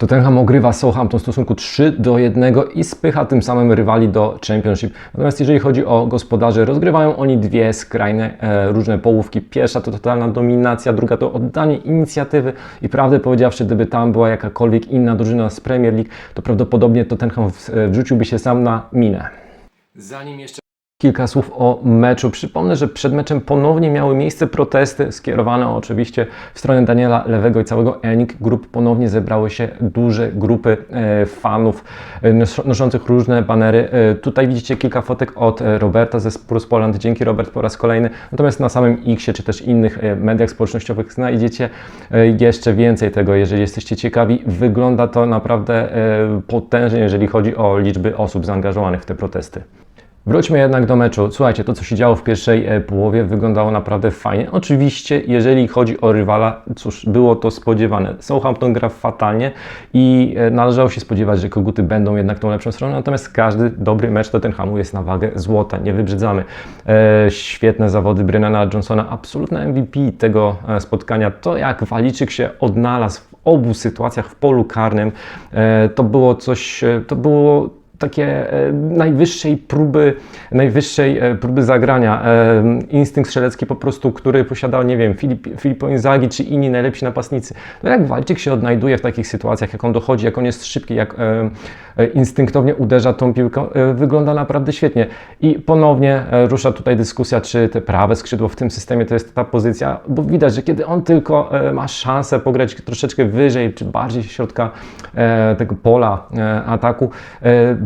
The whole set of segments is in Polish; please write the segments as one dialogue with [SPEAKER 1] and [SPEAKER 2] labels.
[SPEAKER 1] Tottenham ogrywa Southampton w stosunku 3 do 1 i spycha tym samym rywali do Championship. Natomiast jeżeli chodzi o gospodarzy, rozgrywają oni dwie skrajne e, różne połówki. Pierwsza to totalna dominacja, druga to oddanie inicjatywy i prawdę powiedziawszy, gdyby tam była jakakolwiek inna drużyna z Premier League, to prawdopodobnie Tottenham e, wrzuciłby się sam na minę. Zanim jeszcze Kilka słów o meczu. Przypomnę, że przed meczem ponownie miały miejsce protesty skierowane oczywiście w stronę Daniela Lewego i całego Enik Group. Ponownie zebrały się duże grupy e, fanów e, nos- noszących różne banery. E, tutaj widzicie kilka fotek od Roberta ze Spurs Poland. Dzięki Robert po raz kolejny. Natomiast na samym Xie czy też innych mediach społecznościowych znajdziecie jeszcze więcej tego, jeżeli jesteście ciekawi. Wygląda to naprawdę potężnie, jeżeli chodzi o liczby osób zaangażowanych w te protesty. Wróćmy jednak do meczu. Słuchajcie, to co się działo w pierwszej e, połowie wyglądało naprawdę fajnie. Oczywiście, jeżeli chodzi o rywala, cóż, było to spodziewane. Southampton gra fatalnie i e, należało się spodziewać, że koguty będą jednak tą lepszą stroną, natomiast każdy dobry mecz Tottenhamu jest na wagę złota, nie wybrzydzamy. E, świetne zawody Brennana Johnsona, absolutne MVP tego e, spotkania. To jak Waliczyk się odnalazł w obu sytuacjach w polu karnym, e, to było coś, to było takie e, najwyższej próby, najwyższej e, próby zagrania. E, instynkt strzelecki po prostu, który posiadał, nie wiem, Filip, Filippo Inzaghi czy inni najlepsi napastnicy. No jak Walczyk się odnajduje w takich sytuacjach, jak on dochodzi, jak on jest szybki, jak instynktownie uderza tą piłką, wygląda naprawdę świetnie. I ponownie rusza tutaj dyskusja, czy te prawe skrzydło w tym systemie to jest ta pozycja, bo widać, że kiedy on tylko ma szansę pograć troszeczkę wyżej, czy bardziej środka tego pola ataku,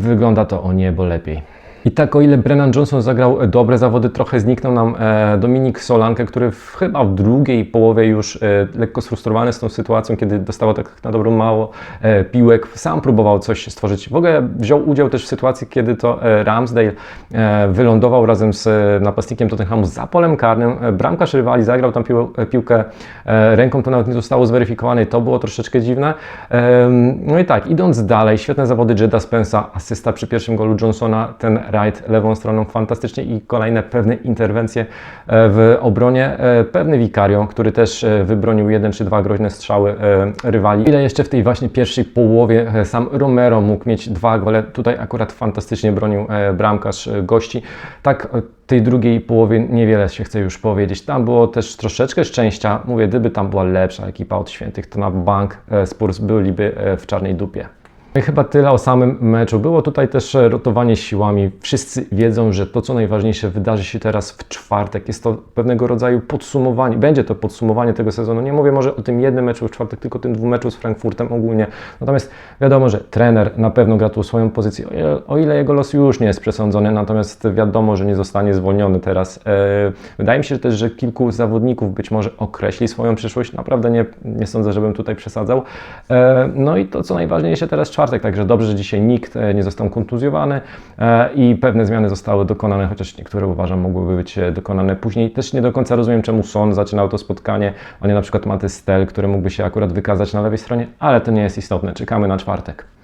[SPEAKER 1] wygląda to o niebo lepiej. I tak o ile Brennan Johnson zagrał dobre zawody, trochę zniknął nam e, Dominik Solanke, który w, chyba w drugiej połowie już e, lekko sfrustrowany z tą sytuacją, kiedy dostało tak na dobrą mało e, piłek, sam próbował coś stworzyć. W ogóle wziął udział też w sytuacji, kiedy to e, Ramsdale e, wylądował razem z e, napastnikiem Tottenhamu za polem karnym. E, bramkarz rywali zagrał tam pił, e, piłkę e, ręką, to nawet nie zostało zweryfikowane i to było troszeczkę dziwne. No i tak, idąc dalej, świetne zawody Jeda Spence'a, asysta przy pierwszym golu Johnsona, ten right lewą stroną fantastycznie i kolejne pewne interwencje e, w obronie. E, Pewny Vicario, który też e, wybronił jeden czy dwa groźne strzały rywali. Ile jeszcze w tej właśnie pierwszej połowie sam Romero mógł mieć dwa gole. Tutaj akurat fantastycznie bronił bramkarz gości. Tak tej drugiej połowie niewiele się chce już powiedzieć. Tam było też troszeczkę szczęścia. Mówię, gdyby tam była lepsza ekipa od świętych, to na bank Spurs byliby w czarnej dupie. No chyba tyle o samym meczu. Było tutaj też rotowanie siłami. Wszyscy wiedzą, że to, co najważniejsze, wydarzy się teraz w czwartek. Jest to pewnego rodzaju podsumowanie, będzie to podsumowanie tego sezonu. Nie mówię może o tym jednym meczu w czwartek, tylko tym dwóch meczu z Frankfurtem ogólnie. Natomiast wiadomo, że trener na pewno gra tu swoją pozycję, o ile, jego los już nie jest przesądzony, natomiast wiadomo, że nie zostanie zwolniony teraz. E, Wydaje mi się też, że kilku zawodników być może określi swoją przyszłość. Naprawdę nie, nie sądzę, żebym tutaj przesadzał. E, No i to, co najważniejsze teraz czwartek, także dobrze, że dzisiaj nikt e, nie został kontuzjowany e, i pewne zmiany zostały dokonane, chociaż niektóre uważam mogłyby być e, dokonane później. Też nie do końca rozumiem, czemu Son zaczynał to spotkanie, a nie na przykład Matys Stel, który mógłby się akurat wykazać na lewej stronie, ale to nie jest istotne. Czekamy na czwartek.